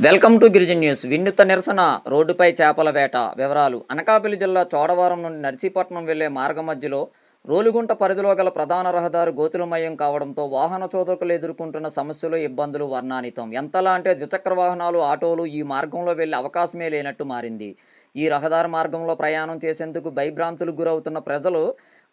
Welcome to Girijan news. వినూత్న నిరసన రోడ్డుపై చేపల వేట వివరాలు. అనకాపల్లి జిల్లా చోడవరం నుండి నర్సీపట్నం వెళ్ళే మార్గ మధ్యలో రోలుగుంట పరిధిలో గల ప్రధాన రహదారి గోతులమయం కావడంతో వాహన చోదకులు ఎదుర్కొంటున్న సమస్యలు ఇబ్బందులు వర్ణానితం ఎంతలా అంటే ద్విచక్ర వాహనాలు ఆటోలు ఈ మార్గంలో వెళ్ళే అవకాశమే లేనట్టు మారింది. ఈ రహదారి మార్గంలో ప్రయాణం చేసేందుకు భయభ్రాంతులకు గురవుతున్న ప్రజలు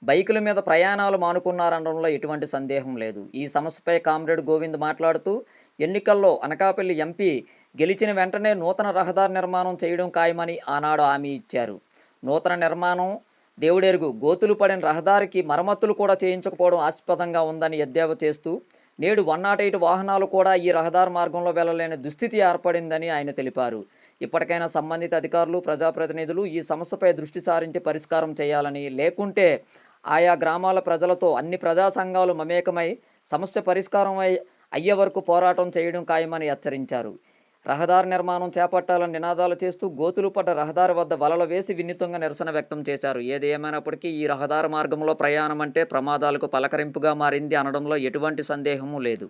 బైకుల మీద ప్రయాణాలు మానుకున్నారనడంలో ఎటువంటి సందేహం లేదు. ఈ సమస్యపై కామ్రేడ్ గోవింద్ మాట్లాడుతూ ఎన్నికల్లో అనకాపల్లి ఎంపీ గెలిచిన వెంటనే నూతన రహదారి నిర్మాణం చేయడం ఖాయమని ఆనాడు హామీ ఇచ్చారు. నూతన నిర్మాణం దేవుడెరుగు. గోతులు పడిన రహదారికి మరమ్మతులు కూడా చేయించకపోవడం ఆస్పదంగా ఉందని ఎద్దేవా చేస్తూ నేడు వన్ నాట్ ఎయిట్ వాహనాలు కూడా ఈ రహదారి మార్గంలో వెళ్ళలేని దుస్థితి ఏర్పడిందని ఆయన తెలిపారు. ఇప్పటికైనా సంబంధిత అధికారులు ప్రజాప్రతినిధులు ఈ సమస్యపై దృష్టి సారించి పరిష్కారం చేయాలని లేకుంటే ఆయా గ్రామాల ప్రజలతో అన్ని ప్రజా సంఘాలు మమేకమై సమస్య పరిష్కారం అయ్యే వరకు పోరాటం చేయడం ఖాయమని హెచ్చరించారు. రహదారి నిర్మాణం చేపట్టాలని నినాదాలు చేస్తూ గోతులు పడ్డ రహదారి వద్ద వలలు వేసి వినూత్నంగా నిరసన వ్యక్తం చేశారు. ఏది ఏమైనప్పటికీ ఈ రహదారి మార్గంలో ప్రయాణం అంటే ప్రమాదాలకు పలకరింపుగా మారింది అనడంలో ఎటువంటి సందేహము లేదు.